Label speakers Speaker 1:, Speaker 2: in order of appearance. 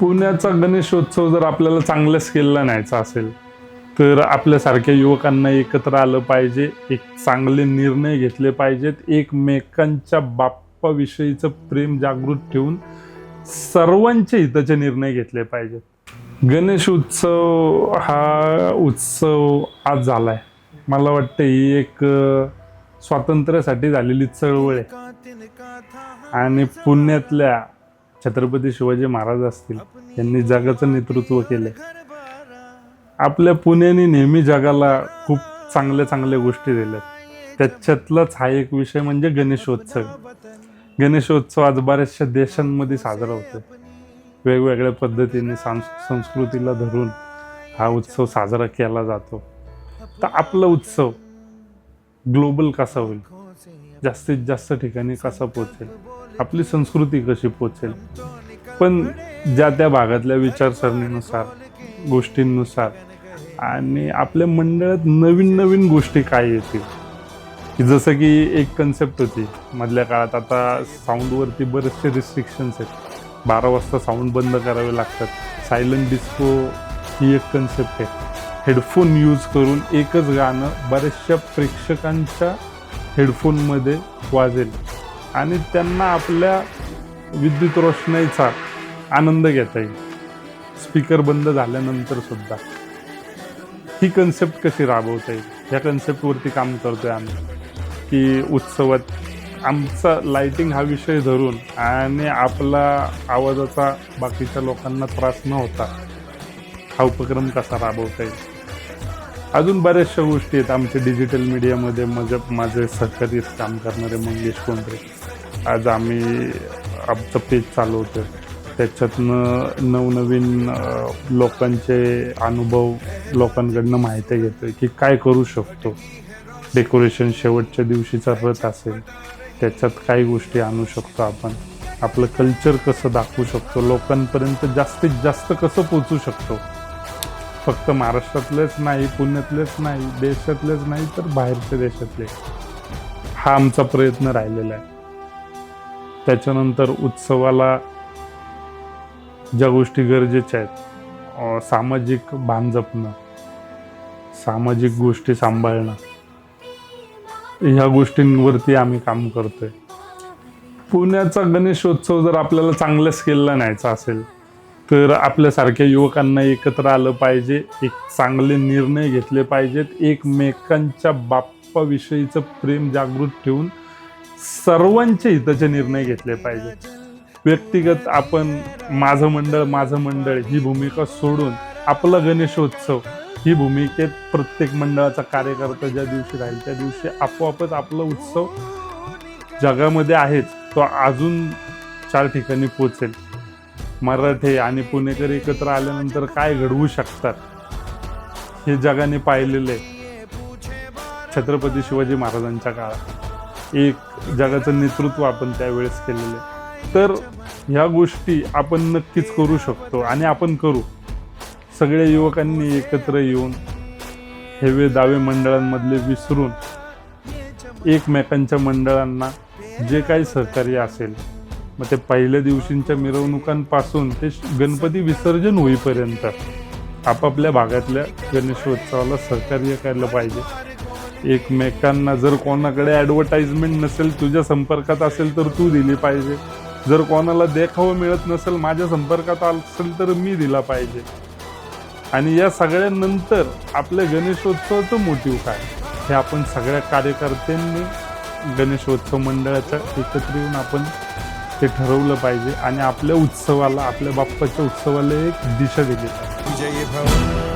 Speaker 1: पुण्याचा गणेशोत्सव जर आपल्याला चांगल्या स्केलला न्यायचा असेल तर आपल्यासारख्या युवकांना एकत्र आलं पाहिजे एक चांगले निर्णय घेतले पाहिजेत एकमेकांच्या बाप्पाविषयीचं प्रेम जागृत ठेवून सर्वांच्या हिताचे निर्णय घेतले पाहिजेत. गणेश उत्सव हा उत्सव आज झालाय. मला वाटतं ही एक स्वातंत्र्यासाठी झालेली चळवळ आहे. आणि पुण्यातल्या छत्रपती शिवाजी महाराज असतील यांनी जगाचं नेतृत्व केलंय. आपल्या पुण्याने नेहमी जगाला खूप चांगल्या चांगल्या गोष्टी दिल्यात. त्याच्यातलाच हा एक विषय म्हणजे गणेशोत्सव. गणेशोत्सव आज बऱ्याचशा देशांमध्ये साजरा होतो वेगवेगळ्या पद्धतीने सांस संस्कृतीला धरून हा उत्सव साजरा केला जातो. तर आपला उत्सव ग्लोबल कसा होईल? जास्तीत जास्त ठिकाणी कसा पोचेल आपली संस्कृती कशी पोचेल? पण ज्या त्या भागातल्या विचारसरणीनुसार गोष्टींनुसार आणि आपल्या मंडळात नवीन नवीन गोष्टी काय येतील? की जसं की एक कन्सेप्ट होती मधल्या काळात आता साऊंडवरती बरेचसे रिस्ट्रिक्शन्स आहेत. बारा वाजता साऊंड बंद करावे लागतात. सायलंट डिस्को ही एक कन्सेप्ट आहे. हेडफोन यूज करून एकच गाणं बऱ्याचशा प्रेक्षकांच्या हेडफोनमध्ये वाजेल. आणि त्यांना आपल्या विद्युत रोषणाईचा आनंद घेता येईल. स्पीकर बंद झाल्यानंतर सुद्धा. ही कन्सेप्ट कशी राबवता येईल? ह्या कन्सेप्टवरती काम करतोय आम्ही. की उत्सवात आमचा लाइटिंग हा विषय धरून आणि आपला आवाजाचा बाकीच्या लोकांना त्रास न होता हा उपक्रम कसा राबवता येईल? अजून बऱ्याचशा गोष्टी आहेत आमच्या डिजिटल मीडियामध्ये माझे माझे सहकारी काम करणारे मंगेश कोंडरे. आज आम्ही आमचं पेज चालवतो त्याच्यातनं नवनवीन लोकांचे अनुभव लोकांकडनं माहिती घेतोय की काय करू शकतो. डेकोरेशन शेवटच्या दिवशीचा रथ असेल त्याच्यात काही गोष्टी आणू शकतो आपण. आपलं कल्चर कसं दाखवू शकतो लोकांपर्यंत जास्तीत जास्त कसं पोचू शकतो? फक्त महाराष्ट्रातलेच नाही पुण्यातलेच नाही देशातलेच नाही तर बाहेरच्या देशातले. हा आमचा प्रयत्न राहिलेला आहे. त्याच्यानंतर उत्सवाला ज्या गोष्टी गरजेच्या आहेत सामाजिक भान जपणं सामाजिक गोष्टी सांभाळणं ह्या गोष्टींवरती आम्ही काम करतोय. पुण्याचा गणेशोत्सव जर आपल्याला चांगल्या स्केलला न्यायचा असेल तर आपल्यासारख्या युवकांना एकत्र आलं पाहिजे एक चांगले निर्णय घेतले पाहिजेत एकमेकांच्या बाप्पाविषयीचं प्रेम जागृत ठेवून सर्वांचे हिताचे निर्णय घेतले पाहिजेत व्यक्तिगत आपण माझं मंडळ माझं मंडळ ही भूमिका सोडून आपला गणेशोत्सव ही भूमिकेत प्रत्येक मंडळाचा कार्यकर्ता ज्या दिवशी राहील त्या दिवशी आपोआपच आपला उत्सव जगामध्ये आहेच तो अजून चार ठिकाणी पोचेल. मराठे आणि पुणेकर एकत्र आल्यानंतर काय घडवू शकतात? हे जगाने पाहिलेलं आहे छत्रपती शिवाजी महाराजांच्या काळात. एक जगाचं नेतृत्व आपण त्यावेळेस केलेलं आहे. तर ह्या गोष्टी आपण नक्कीच करू शकतो आणि आपण करू. सगळ्या युवकांनी एकत्र येऊन हेवे दावे मंडळांमधले विसरून एकमेकांच्या मंडळांना जे काही सहकार्य असेल मग ते पहिल्या दिवशींच्या मिरवणुकांपासून ते गणपती विसर्जन होईपर्यंत आपापल्या भागातल्या गणेशोत्सवाला सहकार्य करायला पाहिजे. एकमेकांना जर कोणाकडे ॲडव्हर्टाइजमेंट नसेल तुझ्या संपर्कात असेल तर तू दिली पाहिजे. जर कोणाला देखावं मिळत नसेल माझ्या संपर्कात असेल तर मी दिला पाहिजे. आणि या सगळ्यानंतर आपल्या गणेशोत्सवाचं मोटिव्ह काय? हे आपण सगळ्या कार्यकर्त्यांनी गणेशोत्सव मंडळाच्या एकत्र येऊन आपण ते ठरवलं पाहिजे. आणि आपल्या उत्सवाला आपल्या बाप्पाच्या उत्सवाला एक दिशा दिली पाहिजे.
Speaker 2: जय